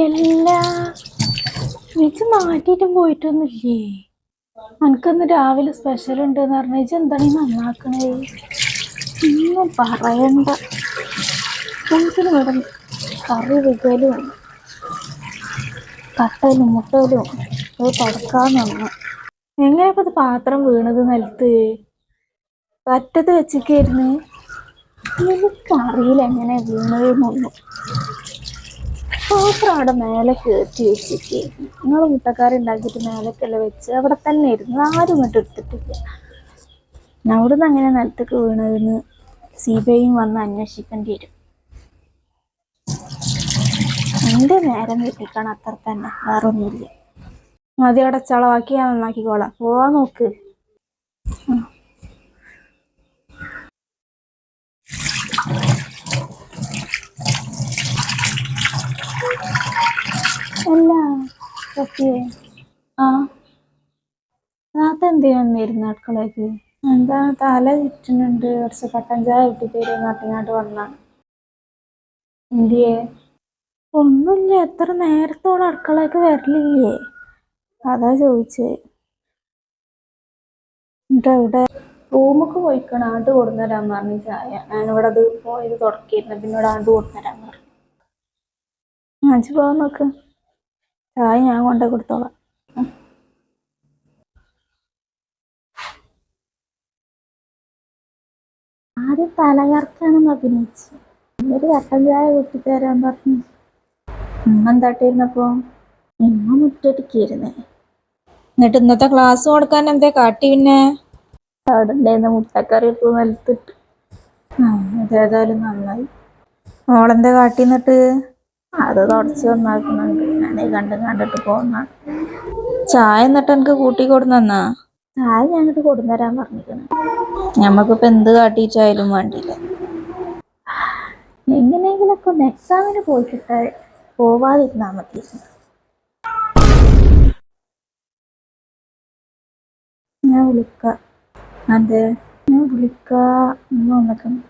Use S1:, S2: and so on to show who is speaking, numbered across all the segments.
S1: എല്ലാ ഇത് മാറ്റിയിട്ടും പോയിട്ടൊന്നുമില്ലേ? എനിക്കന്ന് രാവിലെ സ്പെഷ്യൽ ഉണ്ട് എന്ന് പറഞ്ഞാൽ എന്താണ് ഈ നന്നാക്കണേ? ഒന്നും പറയണ്ട. വീട്ടിൽ ഇവിടെ കറി വികലും കട്ടലും മുട്ടലും ഇത് തുടക്കാൻ വന്നു എങ്ങനെ ഇപ്പൊ ഇത് പാത്രം വീണത് നിലത്ത്? പറ്റത്ത് വെച്ചിക്കായിരുന്നു എനിക്കറിയില്ല എങ്ങനെ വീണതെന്നൊന്നും. പാത്രം അവിടെ മേലെ കയറ്റി വെച്ചിട്ട്. നിങ്ങൾ കൂട്ടക്കാരുണ്ടാക്കിയിട്ട് മേലേക്കല്ല വെച്ച് അവിടെ തന്നെ ഇരുന്നു ആരും ഇങ്ങോട്ട് എടുത്തിട്ടില്ല. അവിടെ നിന്ന് അങ്ങനെ നിലത്തേക്ക് വീണതെന്ന് സി ബി ഐയും വന്ന് അന്വേഷിക്കേണ്ടി വരും എന്റെ നേരം കിട്ടിക്കാണ് അത്ര തന്നെ. വേറൊന്നുമില്ല. മതി അവിടെ ചളവാക്കി ഞാൻ നന്നാക്കിക്കോളാം. പോവാൻ നോക്ക്. അല്ല സത്യ ആ. നാത്ത എന്തിനാ വന്നിരുന്നു എന്താ തല ചുറ്റുന്നുണ്ട്. കുറച്ച് കട്ടൻ ചായ കിട്ടിത്തരും നാട്ടിനാട്ട് വന്ന. എന്തിയേ? ഒന്നുമില്ല. എത്ര നേരത്തോളം അടുക്കളയ്ക്ക് വരലില്ലേ? അതാ ചോദിച്ചേ. എന്നിട്ട് എവിടെ റൂമൊക്കെ പോയിക്കണം. ആണ്ട് കൊടുന്നരാൻ പറഞ്ഞു ചായ. ഞാനിവിടെ അത് പോയത് തുടക്കിയിരുന്നു. പിന്നെ ഇവിടെ ആണ്ട് കൊടുന്നരാൻ പറഞ്ഞു. അഞ്ച് പോകാൻ നോക്ക്. ചായ ഞാൻ കൊണ്ടേ കൊടുത്തോളാം. ആദ്യം തലകറക്കാണെന്ന് അഭിനയിച്ചു ഒരു കട്ടൻ ചായ കൂട്ടിത്തരാൻ പറഞ്ഞു. ഉമ്മ എന്താട്ടിരുന്നപ്പോ ഉമ്മ മുറ്റടിക്കായിരുന്നേ.
S2: എന്നിട്ട് ഇന്നത്തെ ക്ലാസ് കൊടുക്കാൻ എന്തേ കാട്ടി പിന്നെ?
S1: അവിടെ ഉണ്ടായിരുന്ന മുട്ടക്കറി എടുത്ത് നിലത്തിട്ട്
S2: അതേതായാലും നന്നായി. ഓളെന്താ കാട്ടി എന്നിട്ട്?
S1: അത് തുടച്ച് നന്നാക്കുന്നുണ്ട്. ഞാനേ കണ്ട് കണ്ടിട്ട് പോന്ന.
S2: ചായ എന്നിട്ട് എനിക്ക് കൂട്ടി കൊടുന്നാ
S1: ചായ ഞങ്ങൾക്ക് കൊടുന്നരാൻ പറഞ്ഞിരിക്കണം
S2: ഞമ്മക്കിപ്പോ എന്ത് കാട്ടിച്ചായാലും വേണ്ടില്ല.
S1: എങ്ങനെയെങ്കിലൊക്കെ ഒന്ന് എക്സാമിന് പോയിട്ട് പോവാതിരുന്നാ മതി. ഞാൻ വിളിക്കാം.
S2: അതെ.
S1: ഞാൻ വിളിക്ക. ഉമ്മ വന്നിക്കണം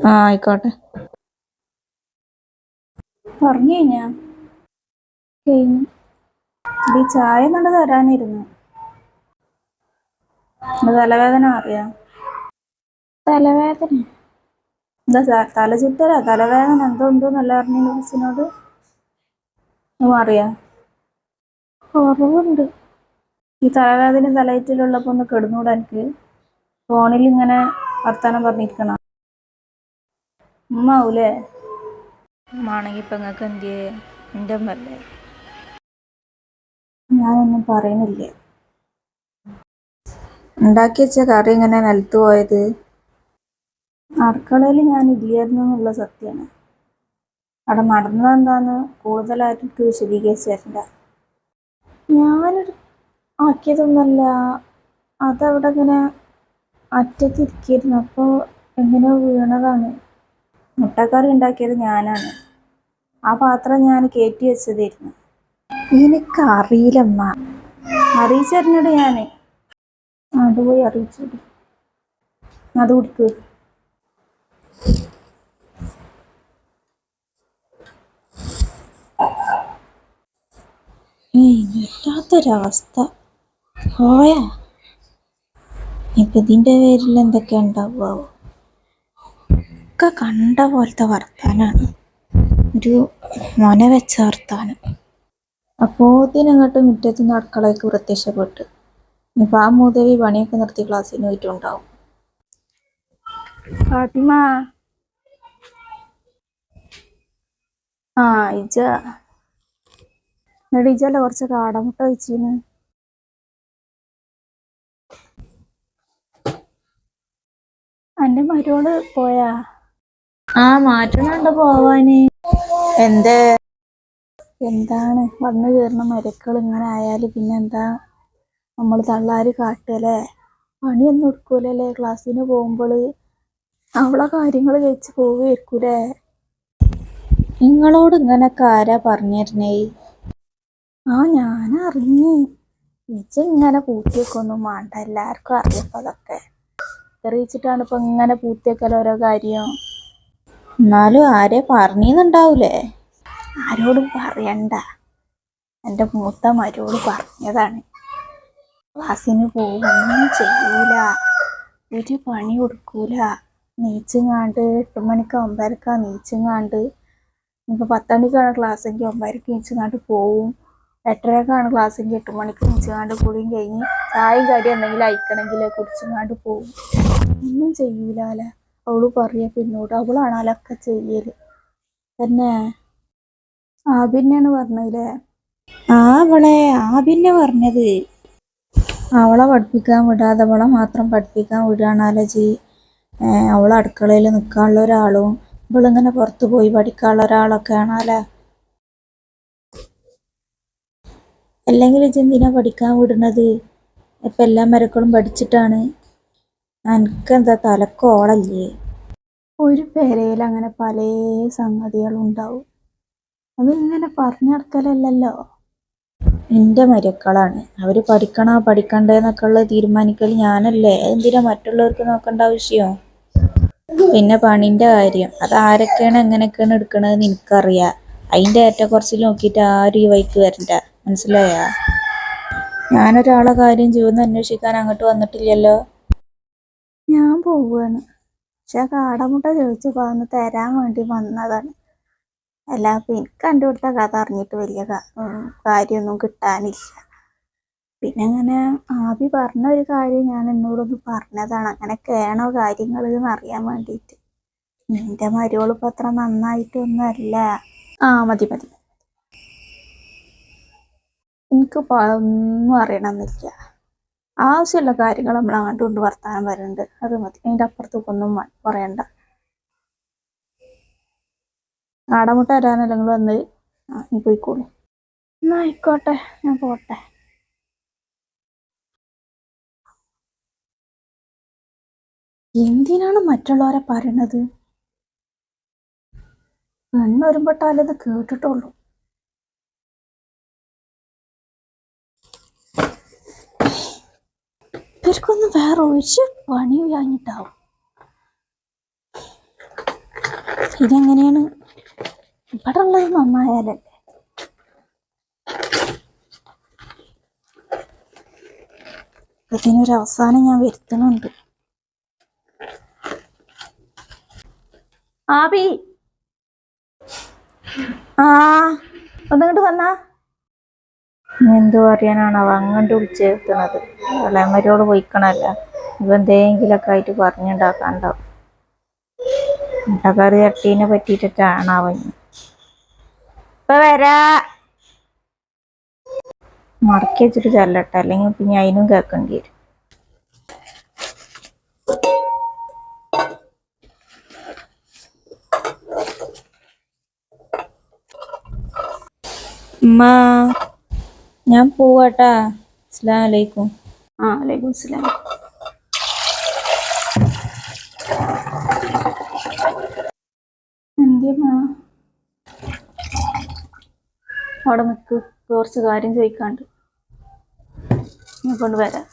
S2: ആ ആയിക്കോട്ടെ.
S1: പറഞ്ഞു കഴിഞ്ഞു.
S2: ഈ ചായ നല്ല തരാനിരുന്നു തലവേദന അറിയാം?
S1: തലവേദന?
S2: എന്താ തല ചുറ്റലാ തലവേദന എന്തോ ഉണ്ടോന്നല്ല അറിഞ്ഞു മിസ്സിനോട് അറിയാം?
S1: കുറവുണ്ട്.
S2: ഈ തലവേദന തലയിറ്റിലുള്ളപ്പോ ഒന്ന് കിടന്നൂടെ എനിക്ക്. ഫോണിൽ ഇങ്ങനെ വർത്താനം പറഞ്ഞിരിക്കണം. ഉമ്മ ആവൂലേ ഉമ്മാണെങ്കിൽ ഇപ്പൊ നിങ്ങൾക്ക് എന്ത് എന്റെ അമ്മല്ലേ ഞാനൊന്നും പറയണില്ല ഉണ്ടാക്കി വെച്ച കറി ഇങ്ങനെ നിലത്ത് പോയത്? അടുക്കളയിൽ ഞാൻ ഇല്ലായിരുന്നു എന്നുള്ള സത്യമാണ്. അവിടെ നടന്നത് എന്താന്ന് കൂടുതലായിട്ട് എനിക്ക് വിശദീകരിച്ച് തരണ്ട
S1: ഞാനൊരു ആക്കിയതൊന്നല്ല അതവിടെ ഇങ്ങനെ അറ്റത്തിരിക്കായിരുന്നു അപ്പോൾ എങ്ങനെ വീണതാണ്.
S2: മുട്ടക്കറി ഉണ്ടാക്കിയത് ഞാനാണ്. ആ പാത്രം ഞാൻ കയറ്റി വെച്ചതായിരുന്നു. എനിക്കറിയില്ലമ്മ. അറിയിച്ചറിഞ്ഞത് ഞാൻ
S1: അത് പോയി അറിയിച്ചു
S2: അത് കുടിക്ക് ഇല്ലാത്തൊരവസ്ഥ പോയാ? ഇപ്പൊ ഇതിന്റെ പേരിൽ എന്തൊക്കെ ഉണ്ടാവുമോ ഒക്കെ കണ്ട പോലത്തെ വർത്താനാണ്. ഒരു മൊന വെച്ച വർത്താനം. അപ്പോ ഇതിനങ്ങോട്ട് മുറ്റത്ത് നിന്ന് അടുക്കളയ്ക്ക് പ്രത്യക്ഷപ്പെട്ട്. ഇപ്പൊ ആ മൂതവി പണിയൊക്കെ നിർത്തി ക്ലാസ്സിന് പോയിട്ടുണ്ടാവും.
S1: ഫാത്തിമ.
S2: ആ ഇജ
S1: എന്നിട്ട് ഇജല്ല കുറച്ച് കാടമുട്ട വെച്ചിന് എന്റെ മരോൾ പോയാ?
S2: ആ മാറ്റണുണ്ട് പോവാന്. എന്തേ?
S1: എന്താണ്? വന്നു കയറുന്ന മരക്കൾ ഇങ്ങനെ ആയാൽ പിന്നെ എന്താ? നമ്മൾ തള്ളാര് കാട്ടല്ലേ? പണിയൊന്നും എടുക്കൂലല്ലേ? ക്ലാസ്സിന് പോകുമ്പോൾ അവളെ കാര്യങ്ങൾ കഴിച്ച് പോവുകയായിരിക്കൂലേ
S2: നിങ്ങളോട് ഇങ്ങനൊക്കെ ആരാ പറഞ്ഞിരുന്നേ?
S1: ആ ഞാനറിഞ്ഞു ഇജ്ജ് ഇങ്ങനെ പൂത്തിയൊക്കെ ഒന്നും വേണ്ട എല്ലാവർക്കും അറിയപ്പോ അതൊക്കെ അറിയിച്ചിട്ടാണ് ഇപ്പൊ ഇങ്ങനെ പൂത്തിയൊക്കെ ഓരോ കാര്യം.
S2: എന്നാലും ആരെ പറഞ്ഞിന്നുണ്ടാവൂലേ?
S1: ആരോടും പറയണ്ട. എന്റെ മൂത്ത മരോട് പറഞ്ഞതാണ്. ക്ലാസ്സിന് പോകുമൊന്നും ചെയ്യൂല. ഒരു പണി കൊടുക്കൂല. നീച്ചുങ്ങാണ്ട് എട്ട് മണിക്ക് ഒമ്പതരക്ക നീച്ചുങ്ങാണ്ട്. ഇനിയിപ്പോൾ പത്തണിക്കാണ് ക്ലാസ്സെങ്കിൽ ഒമ്പതരക്ക് നീച്ചുങ്ങാണ്ട് പോവും. എട്ടരക്കാണ് ക്ലാസ്സെങ്കിൽ എട്ട് മണിക്ക് നീച്ചുങ്ങാണ്ട് കൂടിയും കഴിഞ്ഞ് ചായയും കടി എന്തെങ്കിലും അയക്കണമെങ്കിൽ കുടിച്ചുങ്ങാണ്ട് പോവും. ഒന്നും ചെയ്യൂല അവൾ പറയുക പിന്നോട് അവളാണ് അലൊക്കെ ചെയ്യൽ. തന്നെ. ആ പിന്നെയാണ് പറഞ്ഞല്ലേ? ആ അവളെ ആബിന്നെ പറഞ്ഞത്. അവളെ പഠിപ്പിക്കാൻ വിടാതെ അവളെ മാത്രം പഠിപ്പിക്കാൻ വിടുകയാണല്ലോ ജി അവളെ അടുക്കളയിൽ നിൽക്കാനുള്ള ഒരാളും ഇവളിങ്ങനെ പുറത്ത് പോയി പഠിക്കാനുള്ള ഒരാളൊക്കെ ആണല്ലേ അല്ലെങ്കിൽ ഇജ്ജ് എന്തിനാ പഠിക്കാൻ വിടുന്നത്? ഇപ്പം എല്ലാ മരക്കളും പഠിച്ചിട്ടാണ്. എനിക്കെന്താ തലക്കോളല്ലേ? ഒരു പെരയിൽ അങ്ങനെ പല സംഗതികളും ഉണ്ടാവും അതിങ്ങനെ പറഞ്ഞു നടക്കലല്ലല്ലോ എന്റെ മരുക്കളാണ്. അവർ പഠിക്കണോ പഠിക്കണ്ടേന്നൊക്കെ ഉള്ളത് തീരുമാനിക്കൽ ഞാനല്ലേ. എന്തിനാ മറ്റുള്ളവർക്ക് നോക്കേണ്ട ആവശ്യം? പിന്നെ പണിന്റെ കാര്യം. അത് ആരൊക്കെയാണ് എങ്ങനെയൊക്കെയാണ് എടുക്കണതെന്ന് എനിക്കറിയാം. അതിന്റെ ഏറ്റക്കുറച്ചിൽ നോക്കിയിട്ട് ആരും ഈ വൈക്ക് വരണ്ട? മനസ്സിലായോ? ഞാനൊരാളെ കാര്യം ജീവൻ അന്വേഷിക്കാൻ അങ്ങോട്ട് വന്നിട്ടില്ലല്ലോ? ഞാൻ പോവുകയാണ് പക്ഷെ കാടമുട്ട ചോദിച്ചു പോന്ന് തരാൻ വേണ്ടി വന്നതാണ്. അല്ല എനിക്ക് കണ്ടുപിടുത്ത കഥ അറിഞ്ഞിട്ട് വലിയ കാര്യമൊന്നും കിട്ടാനില്ല. പിന്നെ അങ്ങനെ ആബി പറഞ്ഞ ഒരു കാര്യം ഞാൻ എന്നോടൊന്ന് പറഞ്ഞതാണ്. അങ്ങനെയൊക്കെയാണോ കാര്യങ്ങൾ എന്ന് അറിയാൻ വേണ്ടിയിട്ട് നിന്റെ മരുവളിപ്പോൾ അത്ര നന്നായിട്ടൊന്നുമല്ല. ആ മതി മതി. എനിക്ക് ഒന്നും അറിയണമെന്നില്ല. ആവശ്യമുള്ള കാര്യങ്ങൾ നമ്മൾ അങ്ങോട്ട് കൊണ്ട് വർത്താനം വരുന്നുണ്ട് അത് മതി. അതിന്റെ അപ്പുറത്തേക്കൊന്നും പറയണ്ട. ആടമുട്ട വരാനല്ലെങ്കിൽ നിങ്ങൾ വന്ന് ആ നീ പോയിക്കോളൂ. എന്നാ ആയിക്കോട്ടെ ഞാൻ പോട്ടെ. എന്തിനാണ് മറ്റുള്ളവരെ പറയണത്? പെണ്ണൊരുമ്പെട്ടാലത് കേട്ടിട്ടുള്ളൂ. ഇവർക്കൊന്നും വേറെ ഒഴിച്ച് പണി വാങ്ങിട്ടാവും ഇതെങ്ങനെയാണ് ഇവിടെ ഉള്ളത് നന്നായാലല്ലേ ഇതിനൊരു അവസാനം ഞാൻ വരുത്തുന്നുണ്ട് ആബി. ആ ഒന്നിങ്ങോട്ട് വന്നാ. എന്തു പറയാനാണ് അങ്ങോട്ട് വിളിച്ചേർത്തുന്നത് ഇളയമരോട് പോയിക്കണല്ല? ഇവ എന്തെങ്കിലൊക്കെ ആയിട്ട് പറഞ്ഞുണ്ടാക്കാണ്ടാവും. മുട്ടക്കറി ചട്ടീനെ പറ്റിയിട്ടാണ് അവൻ ഇപ്പൊ വരാ. മടക്കി വെച്ചിട്ട് ചെല്ലട്ടെ. അല്ലെങ്കിൽ പിന്നെ അതിനും കേൾക്കേണ്ടി വരും. ഉമ്മ ഞാൻ പോവാട്ടാ. അസ്സലാമു അലൈക്കും. ആ വലൈക്കും അസ്സലാം. അവിടെ നിൽക്ക് കുറച്ച് കാര്യം ചോദിക്കാണ്ട്. കൊണ്ട് വരാം.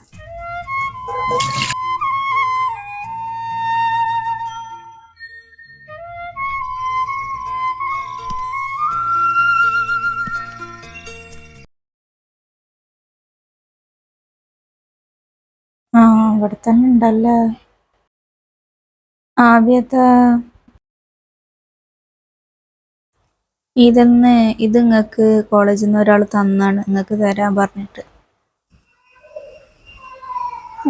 S1: ആ ഇവിടെ തന്നെ ഉണ്ടല്ലേ? ആദ്യത്തെ ഇതെന്ന് ഇത് നിങ്ങക്ക് കോളേജിൽ നിന്ന് ഒരാൾ തന്നാണ്. നിങ്ങക്ക് തരാൻ പറഞ്ഞിട്ട്.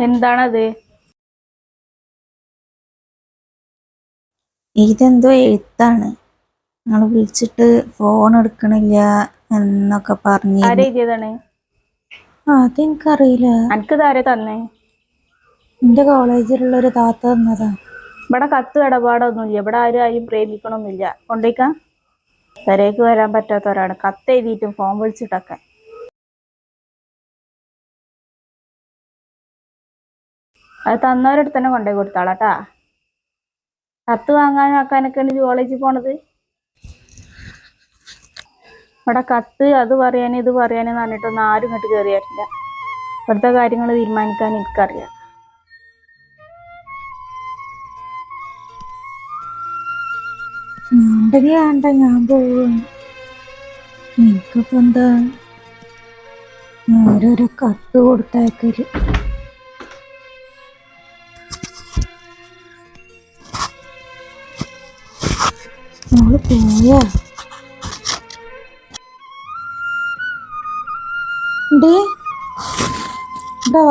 S1: എന്താണത്? ഇതെന്തോ എഴുത്താണ്. നിങ്ങൾ വിളിച്ചിട്ട് ഫോൺ എടുക്കണില്ല എന്നൊക്കെ പറഞ്ഞു അതെനിക്കറിയില്ല.
S2: എനിക്ക് താരെ തന്നേ?
S1: എന്റെ കോളേജിലുള്ള ഒരു താത്ത തന്നതാ.
S2: ഇവിടെ കത്ത് ഇടപാടൊന്നുമില്ല. ഇവിടെ ആരും ആരും പ്രേമിക്കണമൊന്നുമില്ല കൊണ്ടേക്കാം പെരേക്ക് വരാൻ പറ്റാത്തവരാണ്. കത്ത് എഴുതിയിട്ടും ഫോൺ വിളിച്ചിട്ടൊക്കെ. അത് തന്നവരടുത്ത് തന്നെ കൊണ്ടുപോയി കൊടുത്താളാട്ടാ. കത്ത് വാങ്ങാനും ആക്കാനൊക്കെയാണ് കോളേജിൽ പോണത്. ഇവിടെ കത്ത് അത് പറയാനും ഇത് പറയാനും പറഞ്ഞിട്ടൊന്നും ആരും ഇങ്ങോട്ട് കയറിയിട്ടില്ല ഇവിടുത്തെ കാര്യങ്ങൾ തീരുമാനിക്കാൻ എനിക്കറിയാം.
S1: ഉണ്ടെങ്കിൽ വേണ്ട ഞാൻ പോവും.
S2: നിനക്കിപ്പോ എന്താ? ഓരോരോ കത്ത് കൊടുത്തേക്കൽ. മോൾ പോയാ ഡേ ഇവിടെ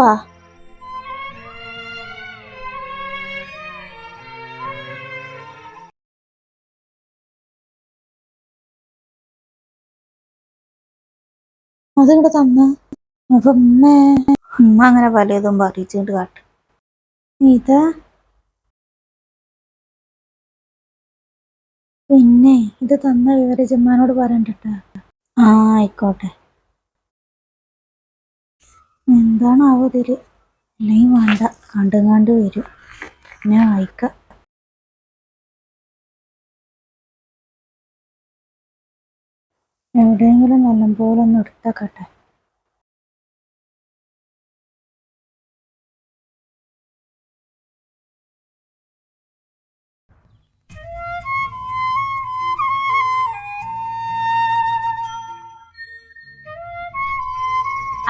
S2: അതിവിടെ തന്ന. അപ്പൊ ഉമ്മ
S1: അങ്ങനെ പലതും പറയിച്ചിട്ട് കാട്ടും.
S2: ഇതാ പിന്നെ ഇത് തന്ന വിവരം ചെമ്മാനോട് പറയണ്ടട്ടാ.
S1: ആ ആയിക്കോട്ടെ.
S2: എന്താണ് ആവതിൽ അല്ലെങ്കിൽ വേണ്ട. കണ്ടും കണ്ട് വരും. ഞാൻ വായിക്കാം. എവിടെയെങ്കിലും നല്ലപോലെ ഒന്ന് എടുത്തക്കട്ടെ.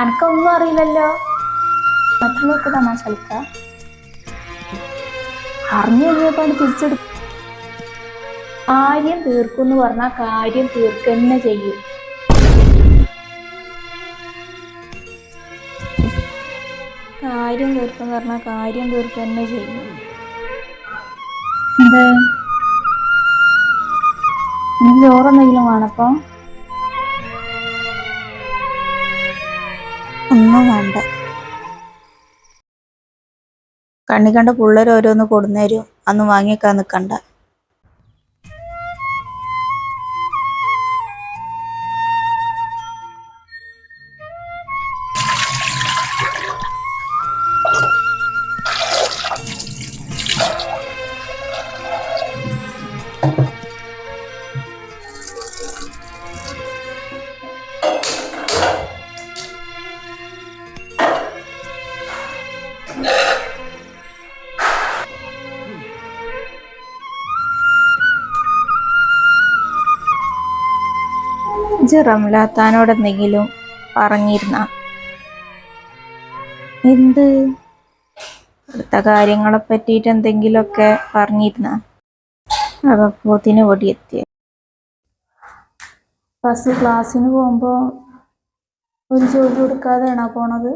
S1: അനക്കൊന്നും അറിയില്ലല്ലോ. മറ്റുള്ളവർക്ക് തമാശ കളിക്ക. അറിഞ്ഞു കഴിഞ്ഞപ്പോ തിരിച്ചെടു കാര്യം തീർക്കും എന്ന് പറഞ്ഞാൽ കാര്യം തീർക്കന്നെ ചെയ്യും. കാര്യം തീർക്കും പറഞ്ഞാൽ കാര്യം തീർക്കന്നെ ചെയ്യും.
S2: എന്തേ?
S1: ചോറെന്തെങ്കിലും വേണപ്പോ
S2: ഒന്നും വേണ്ട.
S1: കണ്ണി കണ്ട പിള്ളേർ ഓരോന്ന് കൊടുന്നേരും. അന്ന് വാങ്ങിക്കാൻ നിക്കണ്ട. ഇജ്ജ് റംലാത്താനോട് എന്തെങ്കിലും പറഞ്ഞിരുന്ന?
S2: എന്ത്?
S1: അടുത്ത കാര്യങ്ങളെ പറ്റിയിട്ട് എന്തെങ്കിലുമൊക്കെ പറഞ്ഞിരുന്ന? അകപ്പോത്തിന് എത്തി ബസ് ക്ലാസ്സിന് പോകുമ്പോൾ ഒരു ജോലി കൊടുക്കാതെയാണോ പോണത്?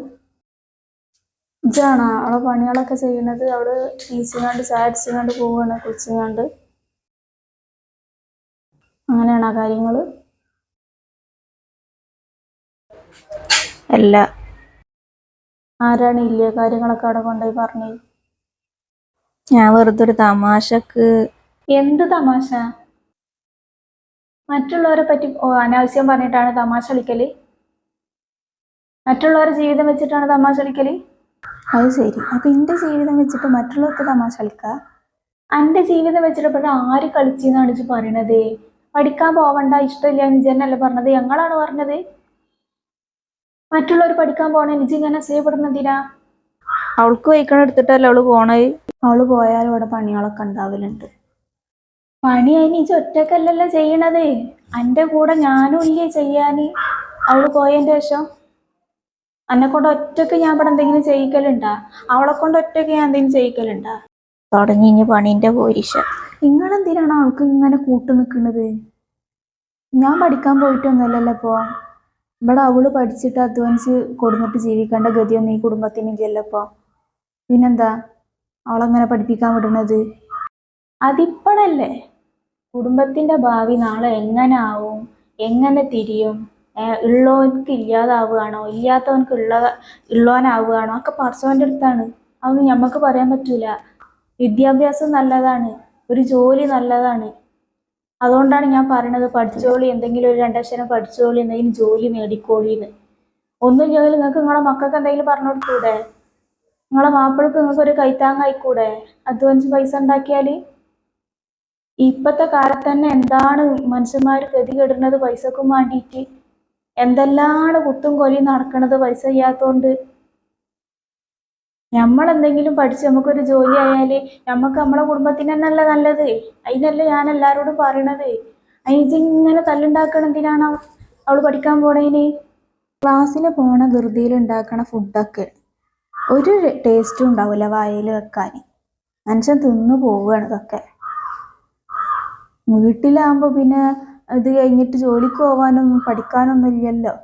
S1: ഇജാണോ അവളെ പണികളൊക്കെ ചെയ്യണത് അവൾ ടീച്ചിങ്ങാണ്ട് ചാടിച്ചിങ്ങാണ്ട് പോവാണ് കുളിച്ചിങ്ങാണ്ട് അങ്ങനെയാണോ കാര്യങ്ങൾ? അല്ല. ആരാണ് ഇല്ലേ കാര്യങ്ങളൊക്കെ അവിടെ കൊണ്ടുപോയി പറഞ്ഞു? ഞാൻ വെറുതെ ഒരു തമാശക്ക് എന്ത് തമാശ? മറ്റുള്ളവരെ പറ്റി അനാവശ്യം പറഞ്ഞിട്ടാണ് തമാശ കളിക്കൽ? മറ്റുള്ളവരുടെ ജീവിതം വെച്ചിട്ടാണ് തമാശ കളിക്കൽ? അത് ശരി. അപ്പൊ എന്റെ ജീവിതം വെച്ചിട്ട് മറ്റുള്ളവർക്ക് തമാശ കളിക്ക? എന്റെ ജീവിതം വെച്ചിട്ട് ആര് ആര് കളിച്ചെന്നാണ് ഇച്ചു പറയണത്? പഠിക്കാൻ പോവണ്ട ഇഷ്ടമില്ല ജനല്ല പറഞ്ഞത്? ഞങ്ങളാണ് പറഞ്ഞത്? മറ്റുള്ളവർ പഠിക്കാൻ പോണേ നിജ് ഇങ്ങനെ അസൂയപ്പെടുന്നതിനാ അവൾക്ക് വയ്ക്കണം എടുത്തിട്ടല്ല അവൾ പോണത്? അവൾ പോയാലും ഇവിടെ പണികളൊക്കെ ഉണ്ടാവലുണ്ട്. പണി അതിന് ഇജ് ഒറ്റക്കല്ലല്ലോ ചെയ്യണത്. എന്റെ കൂടെ ഞാനും ഇല്ലേ ചെയ്യാന്. അവൾ പോയതിന്റെ ശേഷം എന്നെ കൊണ്ട് ഒറ്റയ്ക്ക് ഞാൻ ഇവിടെ എന്തെങ്കിലും ചെയ്യിക്കലുണ്ടാ? അവളെ കൊണ്ട് ഒറ്റയ്ക്ക് ഞാൻ എന്തെങ്കിലും ചെയ്യിക്കലുണ്ടാ? തുടങ്ങി ഇനി പണീന്റെ പോരിശ. നിങ്ങളെന്തിനാണ് അവൾക്ക് ഇങ്ങനെ കൂട്ടു നിൽക്കുന്നത് ഞാൻ പഠിക്കാൻ പോയിട്ടൊന്നുമല്ലല്ലോ ഇപ്പോ. ഇവിടെ അവൾ പഠിച്ചിട്ട് അധ്വാനിച്ച് കൊടുന്നിട്ട് ജീവിക്കേണ്ട ഗതിയൊന്നും ഈ കുടുംബത്തിനില്ലല്ലോ ഇപ്പോ. പിന്നെന്താ? അവളെങ്ങനെ പഠിപ്പിക്കാൻ വിടുന്നത് അതിപ്പോഴല്ലേ? കുടുംബത്തിന്റെ ഭാവി നാളെ എങ്ങനെ ആവും എങ്ങനെ തിരിയും? ഉള്ളവനക്ക് ഇല്ലാതാവുകയാണോ? ഇല്ലാത്തവനക്ക് ഉള്ള ഉള്ളവനാവുകയാണോ? ഒക്കെ പർസവന്റെ അടുത്താണ്. അതൊന്നും നമുക്ക് പറയാൻ പറ്റൂല. വിദ്യാഭ്യാസം നല്ലതാണ്. ഒരു ജോലി നല്ലതാണ്. അതുകൊണ്ടാണ് ഞാൻ പറയണത് പഠിച്ചോളി എന്തെങ്കിലും ഒരു രണ്ടക്ഷരം പഠിച്ചോളി എന്തെങ്കിലും ജോലി നേടിക്കോളിന്ന്. ഒന്നും ഇല്ലെങ്കിൽ നിങ്ങൾക്ക് നിങ്ങളുടെ മക്കൾക്ക് എന്തെങ്കിലും പറഞ്ഞു കൊടുത്തൂടെ? നിങ്ങളെ മാപ്പിളക്ക് നിങ്ങൾക്ക് ഒരു കൈത്താങ്ങായിക്കൂടെ അധ്വാനിച്ച് പൈസ ഉണ്ടാക്കിയാൽ? ഇപ്പത്തെ കാലത്ത് തന്നെ എന്താണ് മനുഷ്യന്മാർ ഗതികെടുന്നത് പൈസക്കും വേണ്ടിയിട്ട് എന്തെല്ലാണ് കുത്തും കൊലിയും നടക്കണത് പൈസ നമ്മൾ എന്തെങ്കിലും പഠിച്ച് നമുക്കൊരു ജോലി ആയാൽ നമുക്ക് നമ്മളെ കുടുംബത്തിന് തന്നെയല്ല നല്ലത്. അതിനല്ലേ ഞാൻ എല്ലാരോടും പറയണത്. അതിനിങ്ങനെ തല്ലുണ്ടാക്കണ എന്തിനാണ് അവൾ പഠിക്കാൻ പോണേന്? ക്ലാസ്സിന് പോണ ധൃതിയിൽ ഉണ്ടാക്കണ ഫുഡൊക്കെ ഒരു ടേസ്റ്റും ഉണ്ടാവില്ല വായയിൽ വെക്കാൻ മനുഷ്യൻ തിന്നു പോവുകയാണ് ഇതൊക്കെ. വീട്ടിലാകുമ്പോൾ പിന്നെ ഇത് കഴിഞ്ഞിട്ട് ജോലിക്ക് പോകാനൊന്നും പഠിക്കാനൊന്നും ഇല്ലല്ലോ.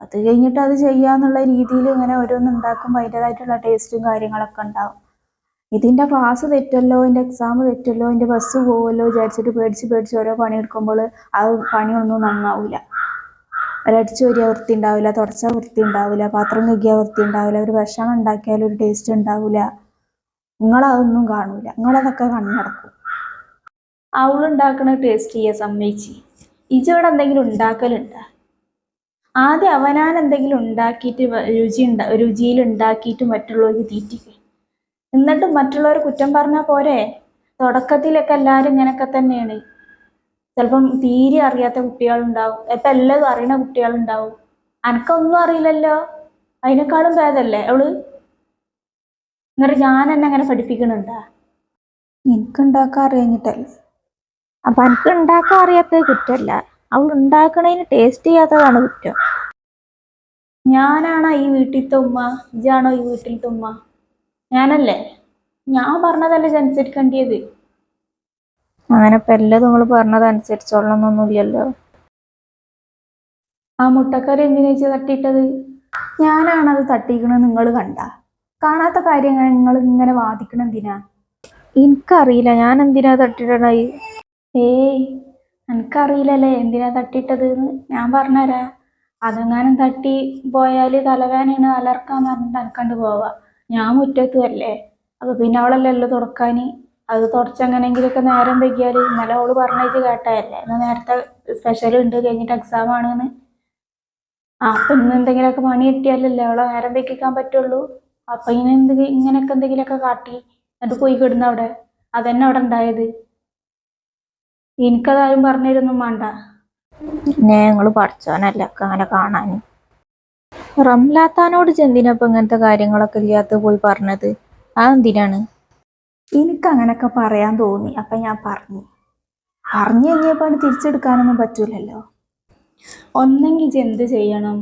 S1: അത് കഴിഞ്ഞിട്ട് അത് ചെയ്യാന്നുള്ള രീതിയിൽ ഇങ്ങനെ ഓരോന്ന് ഉണ്ടാക്കുമ്പോൾ അതിന്റെതായിട്ടുള്ള ടേസ്റ്റും കാര്യങ്ങളൊക്കെ ഉണ്ടാവും. ഇതിന്റെ ക്ലാസ് തെറ്റല്ലോ ഇതിന്റെ എക്സാം തെറ്റല്ലോ ഇതിന്റെ ബസ് പോവല്ലോ വിചാരിച്ചിട്ട് പേടിച്ച് പേടിച്ച് ഓരോ പണി എടുക്കുമ്പോൾ ആ പണിയൊന്നും നന്നാവില്ല ഒരടിച്ചു വരിക വൃത്തി ഉണ്ടാവില്ല തുടച്ച വൃത്തി ഉണ്ടാവില്ല പാത്രം കഴുകിയ വൃത്തി ഉണ്ടാവില്ല ഒരു ഭക്ഷണം ഉണ്ടാക്കിയാൽ ഒരു ടേസ്റ്റ് ഉണ്ടാവില്ല നിങ്ങളതൊന്നും കാണൂല. നിങ്ങളതൊക്കെ കണ്ണടക്കും. അവളുണ്ടാക്കണ ടേസ്റ്റ് ചെയ്യാൻ സമ്മതിച്ച്. ഇജവിടെ എന്തെങ്കിലും ഉണ്ടാക്കലുണ്ട? ആദ്യം അവനാൻ എന്തെങ്കിലും ഉണ്ടാക്കിയിട്ട് രുചി ഉണ്ടാ രുചിയിൽ ഉണ്ടാക്കിയിട്ട് മറ്റുള്ളവർക്ക് തീറ്റിക്കുക എന്നിട്ട് മറ്റുള്ളവർ കുറ്റം പറഞ്ഞാൽ പോരെ? തുടക്കത്തിലൊക്കെ എല്ലാവരും ഇങ്ങനെയൊക്കെ തന്നെയാണ്. ചിലപ്പം തീരെ അറിയാത്ത കുട്ടികളുണ്ടാവും. ഇപ്പം എല്ലാതും അറിയണ കുട്ടികളുണ്ടാവും. അനക്കൊന്നും അറിയില്ലല്ലോ. അതിനേക്കാളും ഭേദമല്ലേ അവൾ? എന്നിട്ട് ഞാൻ എന്നെ അങ്ങനെ പഠിപ്പിക്കണുണ്ടാ? എനിക്കുണ്ടാക്കാൻ അറിയാഞ്ഞിട്ടല്ലേ. അപ്പൊ എനിക്ക് ഉണ്ടാക്കാൻ അറിയാത്തത് കുറ്റമല്ല. അവൾ ഉണ്ടാക്കണതിന് ടേസ്റ്റ് ചെയ്യാത്തതാണ് കുറ്റം. ഞാനാണോ ഈ വീട്ടിലത്തെ ഉമ്മ? ഇജാണോ ഈ വീട്ടിലത്തെ ഉമ്മ? ഞാനല്ലേ? ഞാൻ പറഞ്ഞതല്ലേ അനുസരിക്കേണ്ടിയത് അങ്ങനെ ഇപ്പം എല്ലാം നിങ്ങൾ പറഞ്ഞതനുസരിച്ചോളണം എന്നൊന്നുമില്ലല്ലോ. ആ മുട്ടക്കറി എന്തിനാ ചേച്ചി തട്ടിയിട്ടത്? ഞാനാണത് തട്ടിക്കണത് നിങ്ങൾ കണ്ട. കാണാത്ത കാര്യങ്ങൾ നിങ്ങൾ ഇങ്ങനെ വാദിക്കണം എന്തിനാ? എനിക്കറിയില്ല. ഞാൻ എന്തിനാ തട്ടിയിടണത്? ഏയ് എനിക്കറിയില്ലല്ലേ എന്തിനാ തട്ടിയിട്ടത് എന്ന് ഞാൻ പറഞ്ഞുതരാ. അതെങ്ങാനും തട്ടി പോയാൽ തലവേനയാണ് അലർക്കാന്ന് പറഞ്ഞിട്ട് അനക്കണ്ട് പോവാ. ഞാൻ മുറ്റത്തു അല്ലേ അപ്പൊ പിന്നെ അവളല്ലല്ലോ തുറക്കാൻ അത് തുറച്ചെങ്ങനെങ്കിലൊക്കെ നേരം വൈകിയാൽ ഇന്നലെ അവൾ പറഞ്ഞിട്ട് കേട്ടതല്ലേ? എന്നാ നേരത്തെ സ്പെഷ്യൽ ഉണ്ട് കഴിഞ്ഞിട്ട് എക്സാം ആണെന്ന്. ആ അപ്പൊ ഇന്ന് എന്തെങ്കിലുമൊക്കെ പണി കിട്ടിയാലല്ലേ അവളെ നേരം വെക്കാൻ പറ്റുള്ളൂ? അപ്പൊ ഇങ്ങനെ എന്ത് ഇങ്ങനെയൊക്കെ എന്തെങ്കിലുമൊക്കെ കാട്ടി. എന്നിട്ട് പോയി കിടന്നു അവിടെ അതന്നെ അവിടെ ഉണ്ടായത്. എനിക്കതാരും പറഞ്ഞിരുന്നും വേണ്ട. ഞങ്ങൾ പഠിച്ചവനല്ല അങ്ങനെ കാണാൻ റംലാത്താനോട് ചെന്തിനപ്പം ഇങ്ങനത്തെ കാര്യങ്ങളൊക്കെ ഇല്ലാത്ത പോയി പറഞ്ഞത്? അതെന്തിനാണ് എനിക്ക് അങ്ങനൊക്കെ പറയാൻ തോന്നി. അപ്പൊ ഞാൻ പറഞ്ഞു. പറഞ്ഞു കഴിഞ്ഞപ്പോൾ തിരിച്ചെടുക്കാനൊന്നും പറ്റൂലല്ലോ. ഒന്നെങ്കിൽ എന്ത് ചെയ്യണം?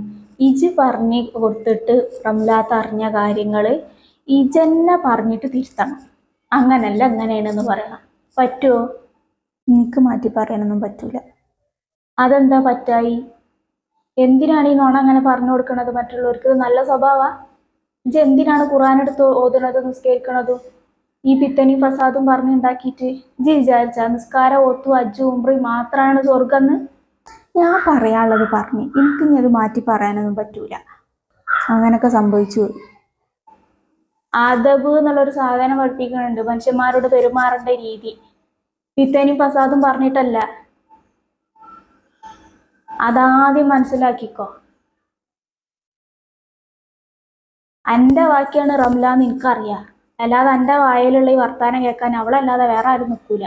S1: ഇജ് പറഞ്ഞു കൊടുത്തിട്ട് റംലാത്ത അറിഞ്ഞ കാര്യങ്ങൾ ഇജന്നെ പറഞ്ഞിട്ട് തിരുത്തണം. അങ്ങനല്ല അങ്ങനെയാണെന്ന് പറയണം പറ്റുമോ എനിക്ക് മാറ്റി പറയാനൊന്നും പറ്റൂല. അതെന്താ പറ്റായി? എന്തിനാണ് ഈ നോണ അങ്ങനെ പറഞ്ഞു കൊടുക്കണത്? മറ്റുള്ളവർക്ക് ഇത് നല്ല സ്വഭാവ. ഇജ് എന്തിനാണ് ഖുറാൻ എടുത്ത് ഓതുന്നതും നിസ്കരിക്കണതും? ഈ പിത്തനി ഫസാദും പറഞ്ഞുണ്ടാക്കിയിട്ട് ഇജ് വിചാരിച്ച നിസ്കാര ഓത്തു അജ്ജു ഉംറി മാത്രമാണ് സ്വർഗന്ന് ഞാൻ പറയാനുള്ളത് പറഞ്ഞു. എനിക്ക് ഇനി അത് മാറ്റി പറയാനൊന്നും പറ്റൂല. അങ്ങനൊക്കെ സംഭവിച്ചു പോയി. അദബ് എന്നുള്ളൊരു സാധനം പഠിപ്പിക്കുന്നുണ്ട് മനുഷ്യന്മാരോട് പെരുമാറേണ്ട രീതി. പിത്തനും പ്രസാദും പറഞ്ഞിട്ടല്ല. അതാദ്യം മനസ്സിലാക്കിക്കോ. എന്റെ വാക്കിയാണ് റംല എന്ന് എനിക്കറിയാം. അല്ലാതെ എന്റെ വായിലുള്ള ഈ വർത്താനം കേൾക്കാൻ അവളല്ലാതെ വേറെ ആരും നിൽക്കൂല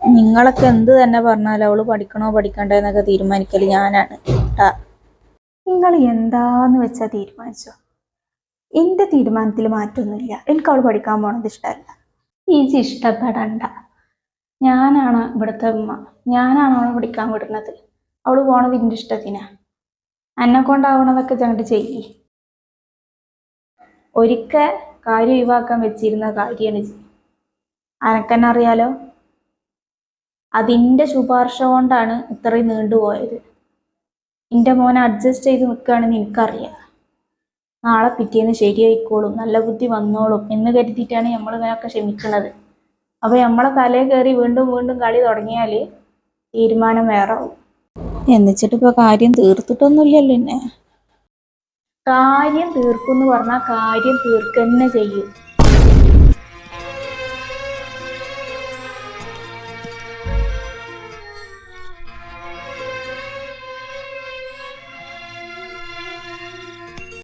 S1: നിങ്ങളൊക്കെ എന്ത് തന്നെ പറഞ്ഞാലും അവൾ പഠിക്കണോ പഠിക്കണ്ടേ എന്നൊക്കെ തീരുമാനിക്കൽ ഞാനാണ്. നിങ്ങൾ എന്താന്ന് വെച്ചാ തീരുമാനിച്ചോ? എന്റെ തീരുമാനത്തിൽ മാറ്റമൊന്നുമില്ല എനിക്ക് അവൾ പഠിക്കാൻ പോണത് ഇഷ്ടമല്ല. ഈജി ഇഷ്ടപ്പെടണ്ട. ഞാനാണ് ഇവിടുത്തെ ഉമ്മ. ഞാനാണ് അവളെ പഠിക്കാൻ വിടുന്നത്. അവൾ പോണത് എന്റെ ഇഷ്ടത്തിനാ. എന്നെ കൊണ്ടാവണതൊക്കെ ഞങ്ങട്ട് ചെയ്യ്. ഒരിക്കൽ കാര്യം ഒഴിവാക്കാൻ വെച്ചിരുന്ന കാര്യമാണ്. അനക്കെന്നെ അറിയാലോ? അതിന്റെ ശുപാർശ കൊണ്ടാണ് ഇത്രയും നീണ്ടുപോയത് എന്റെ മോനെ അഡ്ജസ്റ്റ് ചെയ്ത് നിൽക്കുകയാണെന്ന് എനിക്കറിയാം. നാളെ പിറ്റേന്ന് ശരിയായിക്കോളും നല്ല ബുദ്ധി വന്നോളും എന്ന് കരുതിയിട്ടാണ് നമ്മൾ ക്ഷമിക്കുന്നത് അപ്പോൾ നമ്മളെ തലയിൽ കയറി വീണ്ടും വീണ്ടും കളി തുടങ്ങിയാൽ തീരുമാനം വേറെ ആവും എന്നിച്ചിട്ട് ഇപ്പോൾ കാര്യം തീർത്തിട്ടൊന്നുമില്ലല്ലോ എന്നെ. കാര്യം തീർക്കും എന്ന് പറഞ്ഞാൽ കാര്യം തീർക്കന്നെ ചെയ്യും.